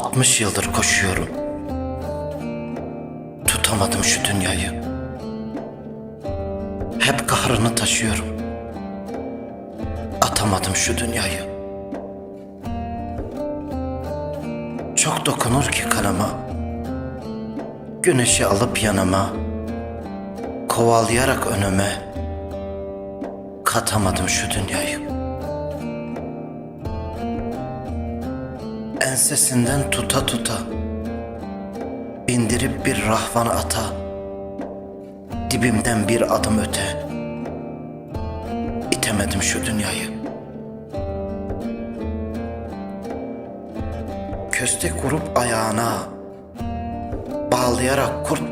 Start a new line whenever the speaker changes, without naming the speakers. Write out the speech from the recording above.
60 yıldır koşuyorum. Tutamadım şu dünyayı. Hep kahrını taşıyorum. Atamadım şu dünyayı. Çok dokunur ki kanıma. Güneşi alıp yanıma. Kovalayarak önüme. Katamadım şu dünyayı. Ensesinden tuta tuta. Bindirip bir rahvana ata. Dibimden bir adım öte. İtemedim şu dünyayı. Köstek vurup ayağına. Bağlayarak kurt